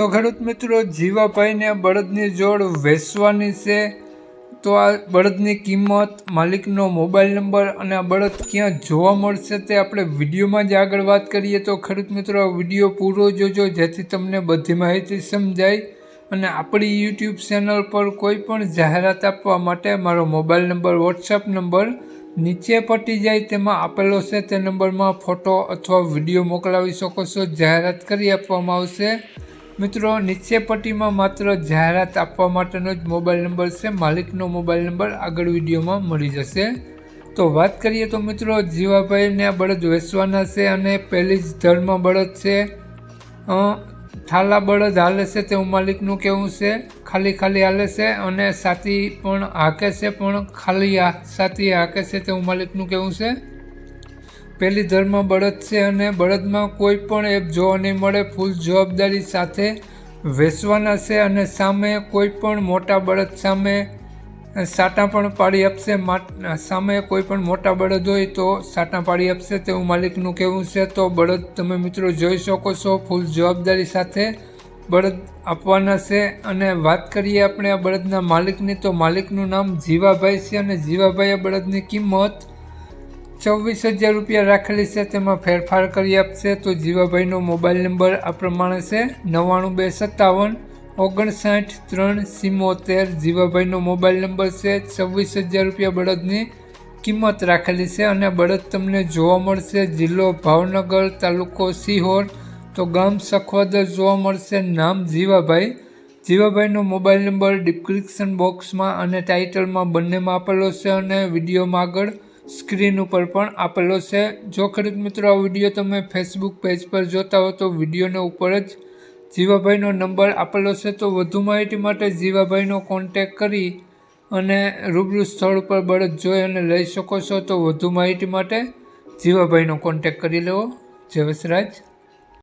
તો ખેડૂત મિત્રો જીવાભાઈને બળદની જોડ વેચવાની છે. તો આ બળદની કિંમત, માલિકનો મોબાઈલ નંબર અને બળદ ક્યાં જોવા મળશે તે આપણે વિડીયોમાં જ આગળ વાત કરીએ. તો ખેડૂત મિત્રો વીડિયો પૂરો જોજો, જેથી તમને બધી માહિતી સમજાય. અને આપણી યુટ્યુબ ચેનલ પર કોઈ પણ જાહેરાત આપવા માટે મારો મોબાઈલ નંબર વોટ્સઅપ નંબર નીચે પટી જાય, તેમાં આપેલો છે. તે નંબરમાં ફોટો અથવા વીડિયો મોકલાવી શકો છો. જાહેરાત કરી આપવામાં આવશે. મિત્રો નીચે પટ્ટીમાં માત્ર જાહેરાત આપવા માટેનો જ મોબાઈલ નંબર છે. માલિકનો મોબાઈલ નંબર આગળ વિડીયોમાં મળી જશે. તો વાત કરીએ તો મિત્રો જીવાભાઈને બળદ વેચવાના છે અને પહેલી જ ધર્મ બળદ છે. થાલા બળદ હાલે છે તેવું માલિકનું કેવું છે. ખાલી ખાલી હાલે છે અને સાથી પણ હાકે છે, પણ ખાલી સાથી હાકે છે તેવું માલિકનું કેવું છે. પહેલી ધર્મ બળદ છે અને બળદમાં કોઈ પણ એપ જોવા નહીં મળે, ફૂલ જવાબદારી સાથે વેચવાના છે અને સામે કોઈ પણ મોટા બળદ સામે સાટા પણ પાડી આપશે. સામે કોઈ પણ મોટા બળદ હોય તો સાટા પાડી આપશે. તેવું માલિકનું કહેવું છે. તો બળદ તમે મિત્રો જોઈ શકો છો, ફૂલ જવાબદારી સાથે બળદ આપવાના છે. અને વાત કરીએ આપણે આ બળદના માલિકની, તો માલિકનું નામ જીવાભાઈ છે અને જીવાભાઈ આ બળદની કિંમત ચોવીસ હજાર રૂપિયા રાખેલી છે, તેમાં ફેરફાર કરી આપશે તો જીવાભાઈનો મોબાઈલ નંબર આ પ્રમાણે છે, નવ્વાણું બે સત્તાવન, ઓગણસાઠ, ત્રણ, સિમોતેર, જીવાભાઈનો મોબાઈલ નંબર છે, છવ્વીસ હજાર રૂપિયા બળદની કિંમત રાખેલી છે અને બળદ તમને જોવા મળશે, જિલ્લો ભાવનગર, તાલુકો સિહોર, તો ગામ સખવાદર જોવા મળશે, નામ જીવાભાઈ. જીવાભાઈનો મોબાઈલ નંબર ડિસ્ક્રિપ્શન બોક્સમાં અને ટાઇટલમાં બંનેમાં આપેલો છે અને વિડીયોમાં આગળ સ્ક્રીન ઉપર પણ આપેલો છે. જો ખરીદ મિત્રો, આ વીડિયો તમે ફેસબુક પેજ પર જોતા હો તો વિડીયોના ઉપર જ જીવાભાઈનો નંબર આપેલો છે. તો વધુ માહિતી માટે જીવાભાઈનો કોન્ટેક કરી અને રૂબરૂ સ્થળ ઉપર બળદ જોઈ અને લઈ શકો છો. તો વધુ માહિતી માટે જીવાભાઈનો કોન્ટેક કરી લેવો. જય વસરાજ.